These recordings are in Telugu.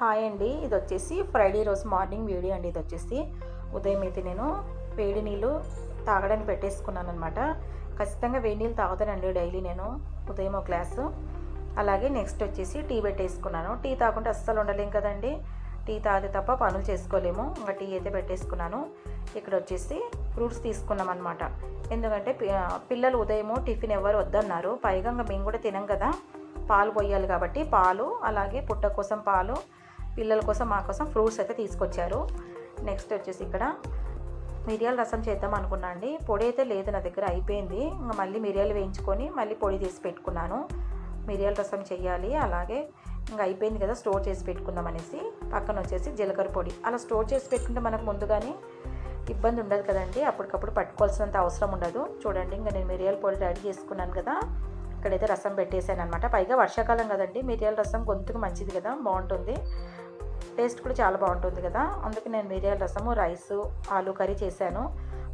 హాయ్ అండి. ఇది వచ్చేసి ఫ్రైడే రోజు మార్నింగ్ వీడియో అండి. ఇది వచ్చేసి ఉదయం అయితే నేను వేడి నీళ్ళు తాగడానికి పెట్టేసుకున్నాను అనమాట ఖచ్చితంగా వేడి నీళ్ళు తాగుతానండి డైలీ నేను ఉదయం ఒక గ్లాసు. అలాగే నెక్స్ట్ వచ్చేసి టీ పెట్టేసుకున్నాను. టీ తాగుంటే అస్సలు ఉండలేం కదండి. టీ తాగితే తప్ప పనులు చేసుకోలేము. ఇంకా టీ అయితే పెట్టేసుకున్నాను. ఇక్కడ వచ్చేసి ఫ్రూట్స్ తీసుకున్నాం అనమాట ఎందుకంటే పిల్లలు ఉదయము టిఫిన్ ఎవరు వద్దన్నారు. పైగా ఇంకా మేము కూడా తినం కదా. పాలు పోయాలి కాబట్టి పాలు అలాగే పుట్ట కోసం పాలు పిల్లల కోసం మా కోసం ఫ్రూట్స్ అయితే తీసుకొచ్చారు. నెక్స్ట్ వచ్చేసి ఇక్కడ మిరియాల రసం చేద్దాం అనుకున్నా అండి. పొడి అయితే లేదు నా దగ్గర అయిపోయింది. ఇంకా మళ్ళీ మిరియాలు వేయించుకొని మళ్ళీ పొడి తీసి పెట్టుకున్నాను. మిరియాల రసం చేయాలి అలాగే ఇంకా అయిపోయింది కదా స్టోర్ చేసి పెట్టుకుందాం అనేసి. పక్కన వచ్చేసి జీలకర్ర పొడి. అలా స్టోర్ చేసి పెట్టుకుంటే మనకు ముందుగానే ఇబ్బంది ఉండదు కదండి. అప్పటికప్పుడు పట్టుకోవాల్సినంత అవసరం ఉండదు. చూడండి ఇంకా నేను మిరియాల పొడి రెడీ చేసుకున్నాను కదా. ఇక్కడైతే రసం పెట్టేశాను అనమాట పైగా వర్షాకాలం కదండి. మిరియాల రసం గొంతుకు మంచిది కదా బాగుంటుంది. టేస్ట్ కూడా చాలా బాగుంటుంది కదా. అందుకే నేను మిరియాల రసము రైసు ఆలు కర్రీ చేశాను.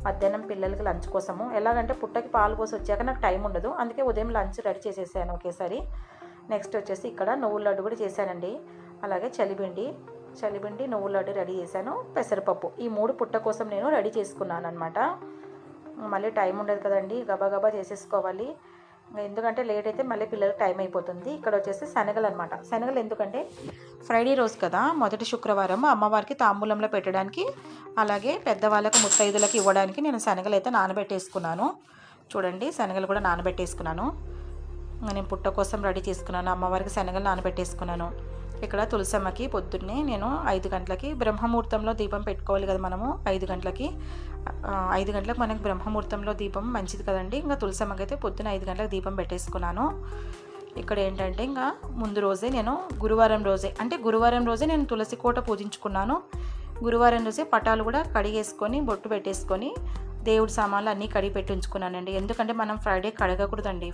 మధ్యాహ్నం పిల్లలకి లంచ్ కోసము. ఎలాగంటే పుట్టకి పాలు పోసి వచ్చాక నాకు టైం ఉండదు. అందుకే ఉదయం లంచ్ రెడీ చేసేసాను ఒకేసారి. నెక్స్ట్ వచ్చేసి ఇక్కడ నువ్వుల లడ్డు కూడా చేశానండి. అలాగే చలిపిండి చలిపిండి నువ్వుల లడ్డు రెడీ చేశాను. పెసరపప్పు. ఈ మూడు పుట్ట కోసం నేను రెడీ చేసుకున్నాను అనమాట మళ్ళీ టైం ఉండదు కదండి. గబాగబా చేసేసుకోవాలి. ఎందుకంటే లేట్ అయితే మళ్ళీ పిల్లలకి టైం అయిపోతుంది. ఇక్కడ వచ్చేసి శనగలు అనమాట శనగలు ఎందుకంటే ఫ్రైడే రోజు కదా మొదటి శుక్రవారం అమ్మవారికి తాంబూలంలో పెట్టడానికి అలాగే పెద్దవాళ్ళకు ముత్తైదులకు ఇవ్వడానికి నేను శనగలు అయితే నానబెట్టేసుకున్నాను. చూడండి శనగలు కూడా నానబెట్టేసుకున్నాను. నేను పుట్ట కోసం రెడీ చేసుకున్నాను అమ్మవారికి శనగలు నానబెట్టేసుకున్నాను. ఇక్కడ తులసమ్మకి పొద్దున్నే నేను ఐదు గంటలకి బ్రహ్మముహూర్తంలో దీపం పెట్టుకోవాలి కదా మనము ఐదు గంటలకి. ఐదు గంటలకు మనకి బ్రహ్మముహూర్తంలో దీపం మంచిది కదండి. ఇంకా తులసమ్మకి అయితే పొద్దున్న ఐదు గంటలకు దీపం పెట్టేసుకున్నాను. ఇక్కడ ఏంటంటే ఇంకా ముందు రోజే నేను గురువారం రోజే అంటే గురువారం రోజే నేను తులసి కోట పూజించుకున్నాను. గురువారం రోజే పటాలు కూడా కడిగేసుకొని బొట్టు పెట్టేసుకొని దేవుడి సామాన్లు అన్నీ కడిగి పెట్టించుకున్నానండి ఎందుకంటే మనం ఫ్రైడే కడగకూడదండి.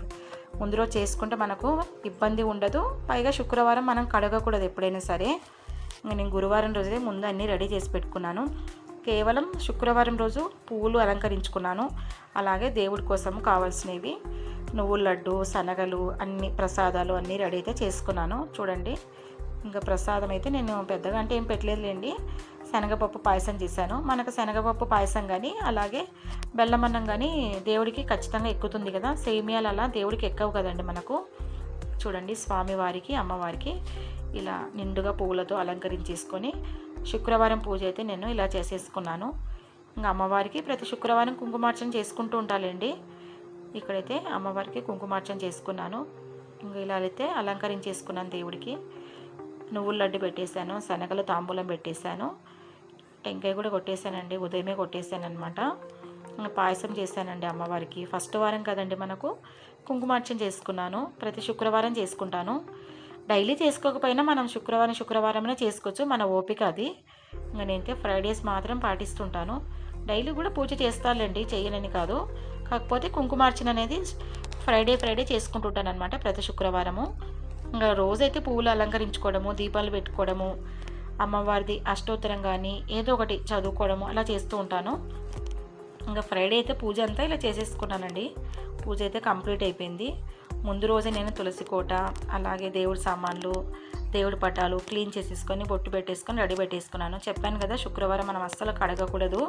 ముందు రోజు చేసుకుంటే మనకు ఇబ్బంది ఉండదు. పైగా శుక్రవారం మనం కడగకూడదు ఎప్పుడైనా సరే. నేను గురువారం రోజే ముందు అన్నీ రెడీ చేసి పెట్టుకున్నాను. కేవలం శుక్రవారం రోజు పువ్వులు అలంకరించుకున్నాను. అలాగే దేవుడి కోసం కావాల్సినవి. నువ్వుల లడ్డు శనగలు అన్ని ప్రసాదాలు అన్నీ రెడీ అయితే చేసుకున్నాను. చూడండి ఇంకా ప్రసాదం అయితే నేను పెద్దగా అంటే ఏం పెట్టలేదులేండి. శనగపప్పు పాయసం చేశాను. మనకు శనగపప్పు పాయసం కానీ అలాగే బెల్లం అన్నం కానీ దేవుడికి ఖచ్చితంగా ఎక్కుతుంది కదా. సేమియాలు అలా దేవుడికి ఎక్కవు కదండి మనకు. చూడండి స్వామివారికి అమ్మవారికి ఇలా నిండుగా పువ్వులతో అలంకరించేసుకొని శుక్రవారం పూజ అయితే నేను ఇలా చేసేసుకున్నాను. ఇంకా అమ్మవారికి ప్రతి శుక్రవారం కుంకుమార్చన చేసుకుంటూ ఉంటాలండి ఇక్కడైతే అమ్మవారికి కుంకుమార్చన చేసుకున్నాను. ఇంకా ఇలా అయితే అలంకరించేసుకున్నాను దేవుడికి. నువ్వుల లడ్డు పెట్టేశాను శనగలు తాంబూలం పెట్టేశాను. టెంకాయ కూడా కొట్టేశానండి ఉదయమే కొట్టేశాను అనమాట పాయసం చేశానండి అమ్మవారికి. ఫస్ట్ వారం కదండి మనకు కుంకుమార్చన చేసుకున్నాను. ప్రతి శుక్రవారం చేసుకుంటాను. డైలీ చేసుకోకపోయినా మనం శుక్రవారం శుక్రవారమే చేసుకోవచ్చు. మన ఓపిక అది. నేనైతే ఫ్రైడేస్ మాత్రం పాటిస్తుంటాను. డైలీ కూడా పూజ చేస్తానులేండి చేయనని కాదు. కాకపోతే కుంకుమార్చన అనేది ఫ్రైడే ఫ్రైడే చేసుకుంటుంటాను అనమాట ప్రతి శుక్రవారము. ఇంకా రోజైతే పువ్వులు అలంకరించుకోవడము దీపాలు పెట్టుకోవడము అమ్మవారిది అష్టోత్తరం కానీ ఏదో ఒకటి చదువుకోవడము అలా చేస్తూ ఉంటాను. ఇంకా ఫ్రైడే అయితే పూజ అంతా ఇలా చేసేసుకున్నానండి. పూజ అయితే కంప్లీట్ అయిపోయింది. ముందు రోజే నేను తులసి కోట అలాగే దేవుడి సామాన్లు దేవుడి పటాలు క్లీన్ చేసేసుకొని బొట్టు పెట్టేసుకొని రెడీ పెట్టేసుకున్నాను. చెప్పాను కదా శుక్రవారం మనం అస్సలు కడగకూడదు.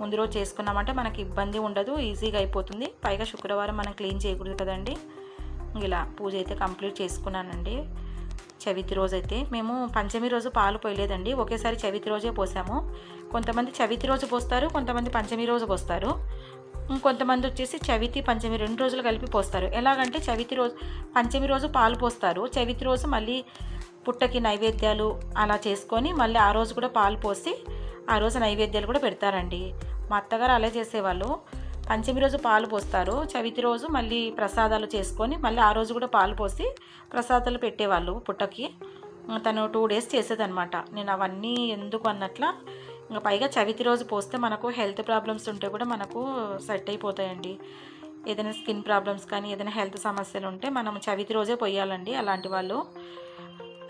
ముందు రోజు చేసుకున్నామంటే మనకి ఇబ్బంది ఉండదు ఈజీగా అయిపోతుంది. పైగా శుక్రవారం మనం క్లీన్ చేయకూడదు కదండి. ఇలా పూజ అయితే కంప్లీట్ చేసుకున్నానండి. చవితి రోజు అయితే మేము పంచమి రోజు పాలు పోయలేదండి. ఒకేసారి చవితి రోజే పోసాము. కొంతమంది చవితి రోజు పోస్తారు కొంతమంది పంచమి రోజు పోస్తారు. ఇంకొంతమంది వచ్చేసి చవితి పంచమి రెండు రోజులు కలిపి పోస్తారు. ఎలాగంటే చవితి రోజు పంచమి రోజు పాలు పోస్తారు. చవితి రోజు మళ్ళీ పుట్టకి నైవేద్యాలు అలా చేసుకొని మళ్ళీ ఆ రోజు కూడా పాలు పోసి ఆ రోజు నైవేద్యాలు కూడా పెడతారండి. మా అత్తగారు అలా చేసేవాళ్ళు. పంచమి రోజు పాలు పోస్తారు. చవితి రోజు మళ్ళీ ప్రసాదాలు చేసుకొని మళ్ళీ ఆ రోజు కూడా పాలు పోసి ప్రసాదాలు పెట్టేవాళ్ళు పుట్టకి. తను టూ డేస్ చేసేదనమాట నేను అవన్నీ ఎందుకు అన్నట్ల ఇంకా పైగా చవితి రోజు పోస్తే మనకు హెల్త్ ప్రాబ్లమ్స్ ఉంటే కూడా మనకు సెట్ అయిపోతాయండి. ఏదైనా స్కిన్ ప్రాబ్లమ్స్ కానీ ఏదైనా హెల్త్ సమస్యలు ఉంటే మనం చవితి రోజే పోయాలండి అలాంటి వాళ్ళు.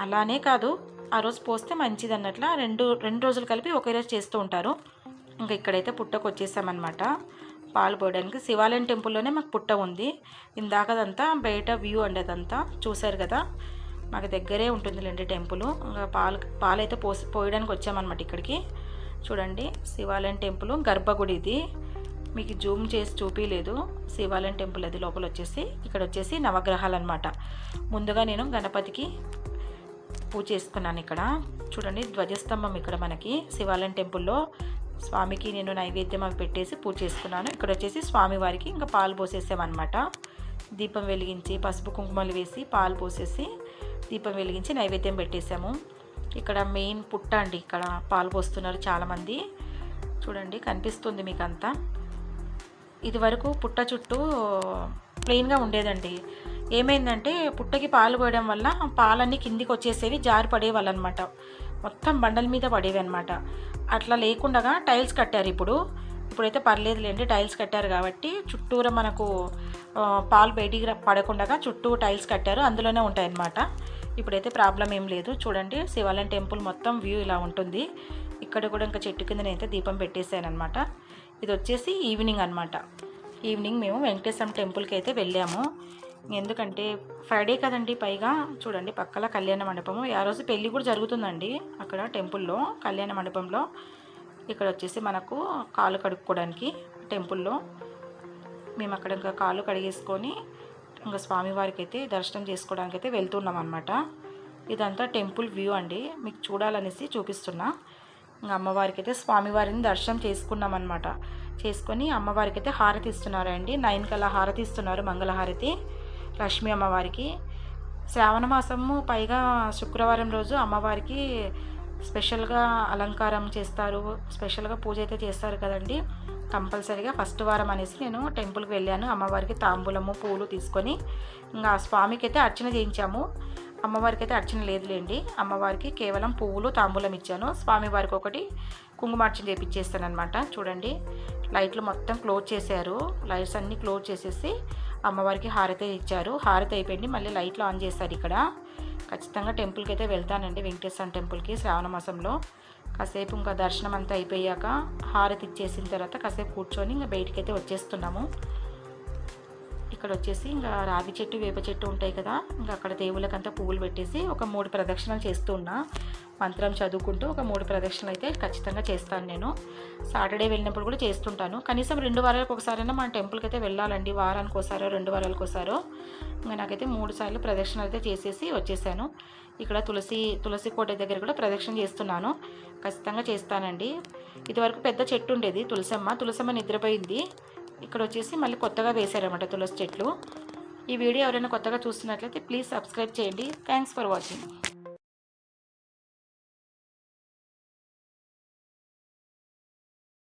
అలానే కాదు ఆ రోజు పోస్తే మంచిది అన్నట్ల రెండు రెండు రోజులు కలిపి ఒకే రోజు చేస్తూ ఉంటారు. ఇంకా ఇక్కడైతే పుట్టకు వచ్చేసామన్నమాట. పాలు పోయడానికి శివాలయం టెంపుల్లోనే మాకు పుట్ట ఉంది. ఇందాకదంతా బయట వ్యూ అండి అదంతా. చూశారు కదా? మాకు దగ్గరే ఉంటుందిలేండి టెంపుల్. ఇంకా పాలు పాలైతే పోసి పోయడానికి వచ్చామన్నమాట ఇక్కడికి. చూడండి శివాలయం టెంపుల్ గర్భగుడి ఇది. మీకు జూమ్ చేసి చూపించలేదు శివాలయం టెంపుల్ అది లోపల వచ్చేసి ఇక్కడ వచ్చేసి నవగ్రహాలు అనమాట ముందుగా నేను గణపతికి పూజ చేసుకున్నాను ఇక్కడ. చూడండి ధ్వజస్తంభం ఇక్కడ మనకి శివాలయం టెంపుల్లో. స్వామికి నేను నైవేద్యం అవి పెట్టేసి పూజ చేసుకున్నాను. ఇక్కడ వచ్చేసి స్వామివారికి ఇంకా పాలు పోసేసామన్నమాట. దీపం వెలిగించి పసుపు కుంకుమలు వేసి పాలు పోసేసి దీపం వెలిగించి నైవేద్యం పెట్టేసాము ఇక్కడ మెయిన్ పుట్ట అండి ఇక్కడ పాలు పోస్తున్నారు చాలామంది. చూడండి కనిపిస్తుంది మీకు అంతా ఇది వరకు పుట్ట చుట్టూ ప్లెయిన్గా ఉండేదండి. ఏమైందంటే పుట్టకి పాలు పోయడం వల్ల పాలన్నీ కిందికి వచ్చేసేవి జారి పడేవాళ్ళు అనమాట మొత్తం బండల మీద పడేవి అనమాట అట్లా లేకుండా టైల్స్ కట్టారు ఇప్పుడు. ఇప్పుడైతే పర్లేదులేండి టైల్స్ కట్టారు కాబట్టి చుట్టూరా మనకు పాలు బయటికి పడకుండా చుట్టూ టైల్స్ కట్టారు అందులోనే ఉంటాయన్నమాట. ఇప్పుడైతే ప్రాబ్లం ఏం లేదు. చూడండి శివాలయం టెంపుల్ మొత్తం వ్యూ ఇలా ఉంటుంది. ఇక్కడ కూడా ఇంకా చెట్టు కింద నేనైతే దీపం పెట్టేశాను అనమాట ఇది వచ్చేసి ఈవినింగ్ అనమాట ఈవినింగ్ మేము వెంకటేశ్వరం టెంపుల్కి అయితే వెళ్ళాము. ఎందుకంటే ఫ్రైడే కదండి పైగా. చూడండి పక్కల కళ్యాణ మండపము. ఆ రోజు పెళ్ళి కూడా జరుగుతుందండి అక్కడ టెంపుల్లో కళ్యాణ మండపంలో. ఇక్కడ వచ్చేసి మనకు కాలు కడుక్కోవడానికి టెంపుల్లో. మేము అక్కడ ఇంకా కాలు కడిగేసుకొని ఇంకా స్వామివారికి అయితే దర్శనం చేసుకోవడానికి అయితే వెళ్తున్నాం అనమాట ఇదంతా టెంపుల్ వ్యూ అండి. మీకు చూడాలనేసి చూపిస్తున్నా. ఇంకా అమ్మవారికి అయితే స్వామివారిని దర్శనం చేసుకున్నాం అనమాట చేసుకొని అమ్మవారికి అయితే హారతి ఇస్తున్నారండి. నైన్ కల్లా హారతి ఇస్తున్నారు మంగళహారతి. లక్ష్మీ అమ్మవారికి. శ్రావణ మాసము పైగా శుక్రవారం రోజు అమ్మవారికి స్పెషల్గా అలంకారం చేస్తారు. స్పెషల్గా పూజ అయితే చేస్తారు కదండి. కంపల్సరీగా ఫస్ట్ వారం అనేసి నేను టెంపుల్కి వెళ్ళాను. అమ్మవారికి తాంబూలము పూలు తీసుకొని ఇంకా స్వామికి అయితే అర్చన చేయించాము. అమ్మవారికి అయితే అర్చన లేదులేండి. అమ్మవారికి కేవలం పువ్వులు తాంబూలం ఇచ్చాను. స్వామివారికి ఒకటి కుంకుమార్చన చేపించేస్తాను అనమాట చూడండి. లైట్లు మొత్తం క్లోజ్ చేశారు. లైట్స్ అన్నీ క్లోజ్ చేసేసి అమ్మవారికి హారతి ఇచ్చారు. హారతి అయిపోయింది. మళ్ళీ లైట్లు ఆన్ చేశారు ఇక్కడ. ఖచ్చితంగా టెంపుల్కి అయితే వెళ్తానండి. వెంకటేశ్వర టెంపుల్కి శ్రావణ మాసంలో. కాసేపు ఇంకా దర్శనం అంతా అయిపోయాక హారతి ఇచ్చేసిన తర్వాత కాసేపు కూర్చొని ఇంకా బయటికి అయితే వచ్చేస్తున్నాము. ఇక్కడ వచ్చేసి ఇంకా రావి చెట్టు వేప చెట్టు ఉంటాయి కదా. ఇంకా అక్కడ దేవులకంతా పువ్వులు పెట్టేసి ఒక మూడు ప్రదక్షిణలు చేస్తూ ఉన్నా మంత్రం చదువుకుంటూ ఒక మూడు ప్రదక్షిణలు అయితే ఖచ్చితంగా చేస్తాను నేను. సాటర్డే వెళ్ళినప్పుడు కూడా చేస్తుంటాను. కనీసం రెండు వారాలకు ఒకసారైనా మన టెంపుల్కి అయితే వెళ్ళాలండి. వారానికి ఒకసారో రెండు వారాలకు ఒకసారో ఇంకా నాకైతే మూడు సార్లు ప్రదక్షిణలు అయితే చేసేసి వచ్చేసాను. ఇక్కడ తులసి తులసి కోట దగ్గర కూడా ప్రదక్షిణ చేస్తున్నాను. ఖచ్చితంగా చేస్తానండి. ఇదివరకు పెద్ద చెట్టు ఉండేది తులసమ్మ. తులసమ్మ నిద్రపోయింది. ఇక్కడ వచ్చేసి మళ్ళీ కొత్తగా వేశారన్నమాట తులసి చెట్లు. ఈ వీడియో ఎవరైనా కొత్తగా చూస్తున్నట్లయితే ప్లీజ్ సబ్స్క్రైబ్ చేయండి. Thanks for watching.